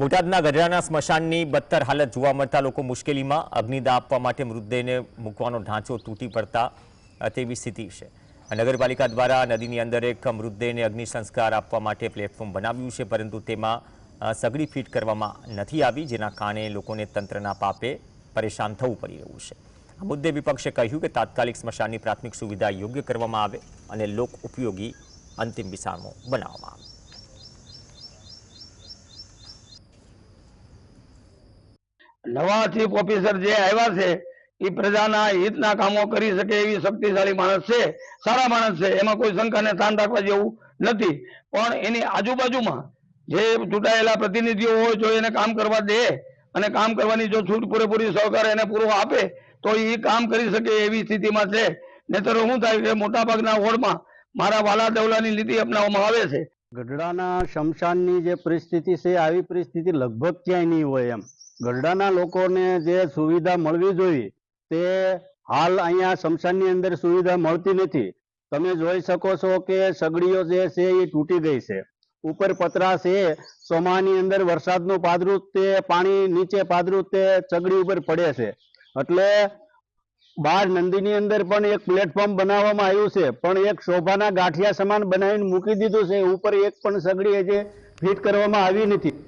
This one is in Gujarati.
બોટાદના ગઢડાના સ્મશાનની બદતર હાલત જોવા મળતા લોકો મુશ્કેલીમાં અગ્નિદા આપવા માટે મૃતદેહને મૂકવાનો ઢાંચો તૂટી પડતા તેવી સ્થિતિ છે. નગરપાલિકા દ્વારા નદીની અંદર એક મૃતદેહને અગ્નિ સંસ્કાર આપવા માટે પ્લેટફોર્મ બનાવ્યું છે, પરંતુ તેમાં સગડી ફિટ કરવામાં નથી આવી, જેના કારણે લોકોને તંત્રના પાપે પરેશાન થવું પડી રહ્યું છે. આ મુદ્દે વિપક્ષે કહ્યું કે તાત્કાલિક સ્મશાનની પ્રાથમિક સુવિધા યોગ્ય કરવામાં આવે અને લોક ઉપયોગી અંતિમ વિસામો બનાવવામાં આવે. નવા ચીફ ઓફિસર જે આવ્યા છે, એ પ્રજાના હિતના કામો કરી શકે એવી શક્તિશાળી માણસ છે, સારા માણસ છે, એમાં કોઈ શંકાને સ્થાન રાખવા જેવું નથી. પણ એની આજુબાજુમાં જે ચૂંટાયેલા પ્રતિનિધિઓ હોય, જો એને કામ કરવા દે અને કામ કરવાની જો છૂટ પૂરેપૂરી સહકાર એને પૂરો આપે, તો એ કામ કરી શકે એવી સ્થિતિમાં છે. નહીતર શું થાય કે મોટાભાગના વોર્ડમાં મારા વાલા દવલાની નીતિ અપનાવવામાં આવે છે. ગઢડાના શમશાનની જે પરિસ્થિતિ છે, આવી પરિસ્થિતિ લગભગ ક્યાંય નહીં હોય એમ. ગઢડાના લોકોને જે સુવિધા મળવી જોઈએ, તે હાલ અહીંયા શમશાનની અંદર સુવિધા મળતી નથી. તમે જોઈ શકો છો કે સગડીઓ જે છે એ તૂટી ગઈ છે. ઉપર પતરા છે ચોમાની અંદર વરસાદનું પાદરું તે પાણી નીચે પાદરું તે સગડી ઉપર પડે છે. એટલે બાર નંદીની અંદર પણ એક પ્લેટફોર્મ બનાવવામાં આવ્યું છે, પણ એક શોભાના ગાંઠિયા સમાન બનાવીને મૂકી દીધું છે. ઉપર એક પણ સગડી હજી ફિટ કરવામાં આવી નથી.